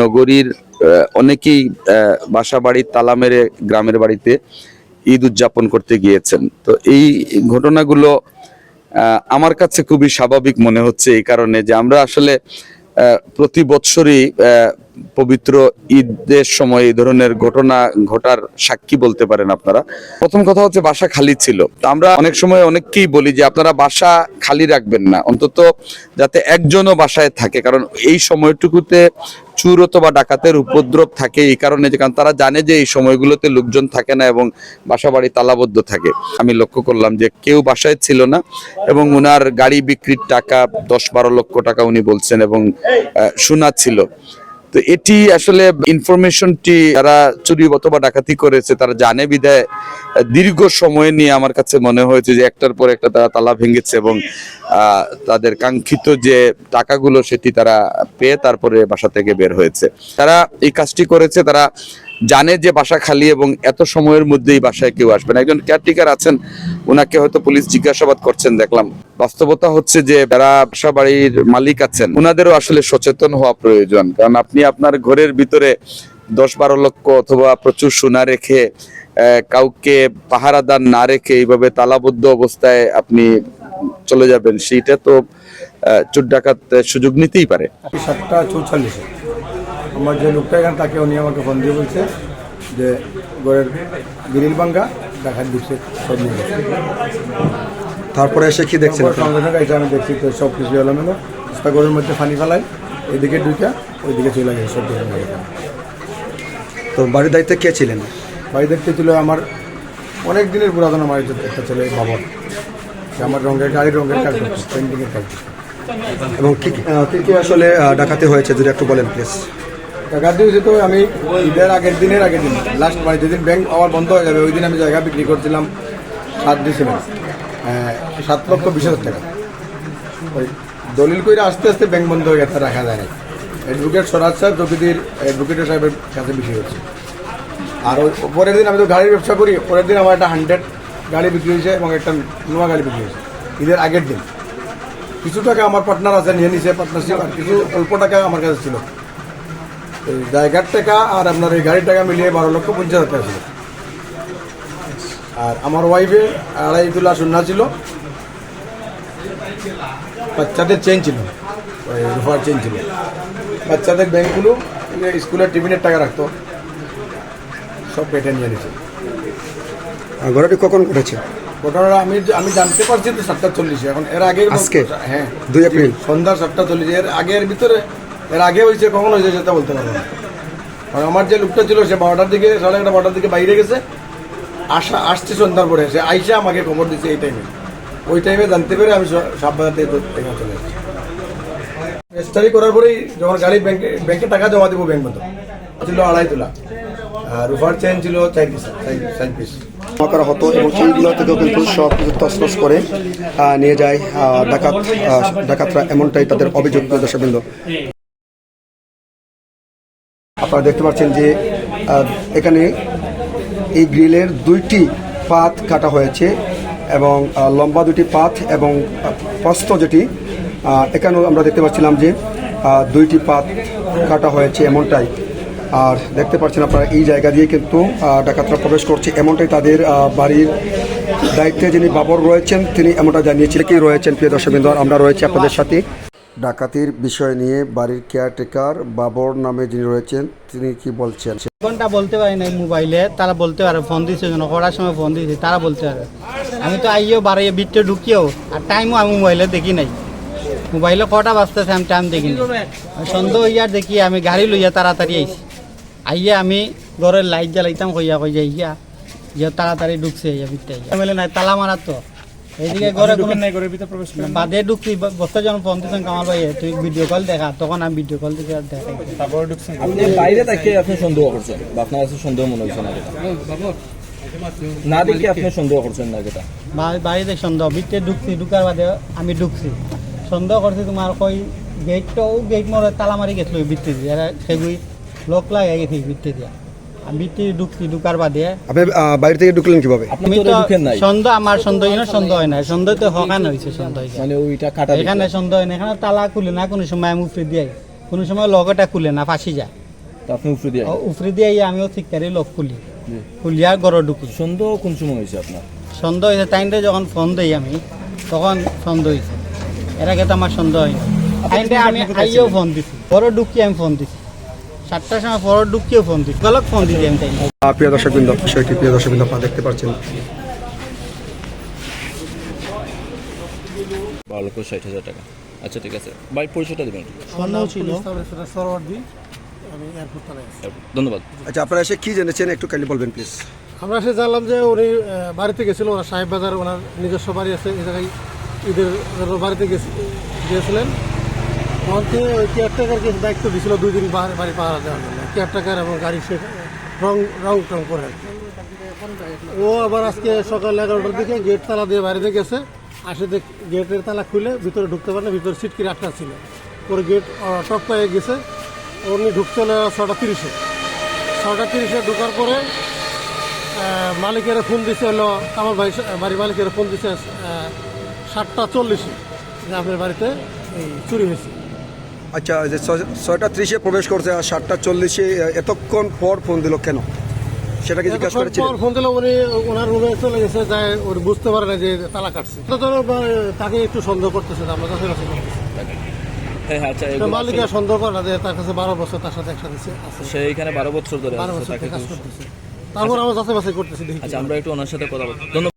নগরীর অনেকেই বাসা বাড়ির তালা মেরে গ্রামের বাড়িতে ঈদ উদযাপন করতে গিয়েছেন। তো এই ঘটনাগুলো আমার কাছে খুবই স্বাভাবিক মনে হচ্ছে এই কারণে যে আমরা আসলে প্রতি বৎসরই পবিত্র ঈদের সময় এই ধরনের ঘটনা ঘটার সাক্ষী বলতে পারেন আপনারা। প্রথম কথা হচ্ছে বাসা খালি ছিল। আমরা অনেক সময় অনেককেই বলি যে আপনারা বাসা খালি রাখবেন না, অন্তত যাতে একজনও বাসায় থাকে, কারণ এই সময়টুকুতে চুর অথবা ডাকাতের উপদ্রব থাকে এই কারণে যে কারণ তারা জানে যে এই সময়গুলোতে লোকজন থাকে না এবং বাসা বাড়ি তালাবদ্ধ থাকে। আমি লক্ষ্য করলাম যে কেউ বাসায় ছিল না এবং ওনার গাড়ি বিক্রির টাকা দশ বারো লক্ষ টাকা উনি বলছেন এবং শোনা ছিল। তো এটি আসলে ইনফরমেশনটি যারা চুরি অথবা ডাকাতি করেছে, তারা জানে বিধায় দীর্ঘ সময় নিয়ে আমার কাছে মনে হয়েছে যে একটার পর একটা তারা তালা ভেঙেছে এবং তাদের কাঙ্ক্ষিত যে টাকাগুলো সেটি তারা পেয়ে তারপরে বাসা থেকে বের হয়েছে। তারা এই কাজটি করেছে, তারা জানে যে বাসা খালি এবং এত সময়ের মধ্যেই বাসায় কেউ আসবে না। একজন কেয়ারটেকার আছেন ওনাকে হয়তো পুলিশ জিজ্ঞাসাবাদ করছেন, দেখলাম। বাস্তবতা হচ্ছে যে যারা বাসা বাড়ির মালিক আছেন ওনাদেরও আসলে সচেতন হওয়া প্রয়োজন। কারণ আপনি আপনার ঘরের ভিতরে দশ বারো লক্ষ অথবা প্রচুর সোনা রেখে কাউকে পাহারাদার না রেখে এইভাবে তালাবদ্ধ অবস্থায় আপনি চলে যাবেন, সেইটা তো চোর ডাকাত সুযোগ নিতেই পারে। সাতটা চৌচল্লিশে। আমার যে লোকটা এখানে তাকে উনি আমাকে ফোন দিয়ে বলছে যে ঘরের গ্রিল ভাঙ্গা দেখার দিচ্ছে সব নিয়ে তারপরে এসে কি দেখছেন সঙ্গে সঙ্গে আমি দেখছি তো সব কিছু এলোমেলো রাস্তা ঘরের মধ্যে পানি ফেলাই এদিকে দুইটা ওইদিকে চলে গেছে সব কিছু তো বাড়ির দায়িত্বে কে ছিলেন? বাড়ির দেখতে ছিল আমার অনেক দিনের পুরাতন আমার একটা ছেলে বাবর আমার রঙের গাড়ির রঙের কাজ করছে পেন্টিংয়ের কাজ এবং কি কি আসলে ডাকাতি হয়েছে যদি একটু বলেন প্লিজ টাকা দিয়েছি তো আমি ঈদের আগের দিনের আগের দিন লাস্ট মানে যেদিন ব্যাংক আমার বন্ধ হয়ে যাবে ওই দিন আমি জায়গা বিক্রি করছিলাম, সাত ডিসেম্বর সাত লক্ষ বিশ হাজার টাকা। ওই দলিল করে আস্তে আস্তে ব্যাংক বন্ধ হয়ে গেছে, রাখা যায় না অ্যাডভোকেট সরাজ সাহেব, প্রকৃতির অ্যাডভোকেটের সাহেবের কাছে বিক্রি হচ্ছে। আর ওই পরের দিন আমি তো গাড়ির ব্যবসা করি, পরের দিন আমার একটা হান্ড্রেড গাড়ি বিক্রি হয়েছে এবং একটা নোয়া গাড়ি বিক্রি হয়েছে, ঈদের আগের দিন। কিছু টাকা আমার পার্টনার আছে, নিয়ে নিছে পার্টনারশিপ আর কিছু অল্প টাকা আমার কাছে ছিল। জায়গার টাকা আর আপনার এই গাড়ির টাকা মিলিয়ে বারো লক্ষ পঞ্চাশ হাজার টাকা ছিল। আর আমার ওয়াইফে আড়াই তোলা শূন্য ছিল। বাচ্চাদের চেন ছিল। রুফার চেন ছিল। বাচ্চাদের ব্যাংকগুলো স্কুলের টিফিনের টাকা রাখতো। সব পেটে নিয়ে নিছে আহ, ঘটনাটি কখন ঘটেছে ঘটনাটা আমি আমি জানতে পারছি তো সাতটা চল্লিশে। এখন এর আগে আজকে? হ্যাঁ। দুই এপ্রিল। সন্ধ্যা সাতটা চল্লিশ। এর আগের ভিতরে এর আগে হয়েছে, কখন হয়েছে সেটা বলতে পারব না। কারণ আমার যে লোকটা ছিল, সে বারোটার দিকে, সাড়ে এগারোটা বারোটার দিকে বাইরে গেছে। আসা, আসছে সন্ধ্যার পরে সে আইসা আমাকে খবর দিচ্ছে এই টাইমে ওই টাইমে জানতে পেরে আমি সব- বাজার থেকে এখানে চলে আসছি রেজিস্টারি করার পরেই যখন গাড়ি ব্যাংকে ব্যাংকে টাকা জমা দিব ব্যাংক মতো, ছিল আড়াই তোলা। আর রুফার চেন ছিল চার পিস চার পিস করা হতো এবং সেইগুলো থেকেও কিন্তু সব কিছু করে নিয়ে যায় ডাকাত ডাকাতরা এমনটাই তাদের অভিযোগ দর্শকবৃন্দ। আপনারা দেখতে পাচ্ছেন যে এখানে এই গ্রিলের দুইটি পাত কাটা হয়েছে এবং লম্বা দুটি পাত এবং প্রস্ত যেটি এখানেও আমরা দেখতে পাচ্ছিলাম যে দুইটি পাত কাটা হয়েছে এমনটাই। আর দেখতে পাচ্ছেন আপনারা এই জায়গা দিয়ে কিন্তু ডাকাতরা প্রবেশ করছে এমনটাই তাদের বাড়ির দায়িত্বে যিনি বাবর রয়েছেন, তিনি এমনটা জানিয়েছিলেন। কি রয়েছেন? প্রিয় দর্শকবৃন্দ, আমরা রয়েছি আপনাদের সাথে। ডাকাতির বিষয় নিয়ে বাড়ির কেয়ারটেকার বাবর নামে যিনি রয়েছেন, তিনি কি বলছেন? ঘণ্টা বলতে পারি না মোবাইলে, তারা বলতে পারে, ফোন দিছে যেন করার সময় ফোন দিছে, তারা বলতে পারে। আমি তো আইও বাড়িয়ে বিটে ঢুকিয়েও আর টাইমও আমি মোবাইলে দেখি নাই। মোবাইলে কটা বাজতেছে আমি টাইম দেখি নাই। সন্দেহ হইয়া দেখি, আমি গাড়ি লইয়া তাড়াতাড়ি আইছি। আইয়া আমি ঘরের লাইট জ্বালাইতাম কইয়া কইয়া ইয়া যে তাড়াতাড়ি ঢুকছে ইয়া বিটে ইয়া নাই, তালা মারার তো। এইদিকে ঘরে কোনো নাই ঘরের ভিতরে প্রবেশ বাদে ঢুকছি বস্তা যখন ফোন দিচ্ছেন কামাল ভাই তুই ভিডিও কল দেখা তখন আমি ভিডিও কল দেখে আর দেখাই আপনি বাইরে থেকে আপনি সন্দেহ করছেন বা আপনার কাছে সন্দেহ মনে হচ্ছে না যেটা না দেখে আপনি সন্দেহ করছেন না যেটা বা- সন্দেহ ভিতরে ঢুকছি ঢুকার বাদে আমি ঢুকছি সন্দেহ করছি তোমার কই গেটটাও গেট মরে তালা মারি গেছিল ভিতরে দিয়ে এরা সেগুলি লোক লাগাই গেছি ভিতরে দিয়ে আমি ভিতরে ঢুকছি ঢুকার বাদে। আপনি বাইরে থেকে ঢুকলেন কীভাবে? আপনি আমি তো তো ঢুকেন নাই। সন্দেহ আমার সন্দেহ না সন্দেহ হয় না। সন্দেহ তো হকান সন্দেহ মানে ওইটা কাটা এখানে সন্দেহ হয় না এখানে তালা খুলে না কোনো সময় আমি দিয়ে কোনো সময় লগটা খুলে না ফাঁসি যায়। তো আপনি উপরে দিয়ে উফরে দিয়ে আমিও ঠিক করে লক খুলি। খুলিয়া ঘরে ঢুকি সন্দেহ কোন সময় হয়েছে আপনার? সন্দেহ হয়েছে টাইমটা যখন ফোন দিই আমি তখন সন্দেহ হয়েছে। এর আগে তো আমার সন্দেহ টাইমটা আমি ফোন দিছি। পরে ঢুকি আমি ফোন দিছি। সাতটার সময় পরে ঢুকিও ফোন দিছি গলক ফোন দিছি আমি তাই প্রিয় দর্শকবৃন্দ বিষয়টি প্রিয় দর্শকবৃন্দ আপনারা দেখতে পাচ্ছেন। বারো লক্ষ ষাট হাজার টাকা। আচ্ছা ঠিক আছে। বাড়ির পরিচয়টা দেবেন একটু। সন্দেহ ছিল। ধন্যবাদ। আচ্ছা আপনারা এসে কি জেনেছেন? একটু কাইন্ডলি বলবেন প্লিজ আমরা এসে জানলাম যে উনি বাড়িতে গেছিল ওনার সাহেব বাজার ওনার নিজস্ব বাড়ি আছে এই জায়গায় ঈদের বাড়িতে গেছে তখনকে ওই কেয়ারটেকারকে দায়িত্ব দিয়েছিল দুই দিন বাড়ি বাড়ি পাহারা দেওয়ার জন্য। কেয়ারটেকার এবং গাড়ি সে রং রং টং করে। ও আবার আজকে সকাল এগারোটার দিকে গেট তালা দিয়ে বাড়িতে গেছে, আসে দেখ গেটের তালা খুলে ভিতরে ঢুকতে পারে না ভিতরে সিটকির আটকা ছিল। পরে গেট টপ পেয়ে গেছে, উনি ঢুকতে হলো ছটা তিরিশে। ছটা তিরিশে ঢোকার পরে মালিকের ফোন দিছে হলো, আমার ভাই বাড়ির মালিকের ফোন দিছে সাতটা চল্লিশে যে আপনার বাড়িতে চুরি হয়েছে। আচ্ছা যে ছয়- ছয়টা ত্রিশে প্রবেশ করছে আর সাতটা চল্লিশে এতক্ষণ পর ফোন দিল কেন? সেটা কি জিজ্ঞাসা পর ফোন দিলে উনি ওনার রুমে চলে গেছে যায় ওর বুঝতে পারে না যে তালা কাটছে। তো তাকে একটু সন্দেহ করতেছে আমরা কাছে। হ্যাঁ হ্যাঁ আচ্ছা মালিক সন্দেহ করে না যে তার কাছে বারো বছর তার সাথে একসাথে আছে। সে এখানে বারো বছর ধরে বারো বছর কাজ করতেছে। তারপর আমরা যাচাই বাছাই করতেছি আচ্ছা আমরা একটু ওনার সাথে কথা বলব।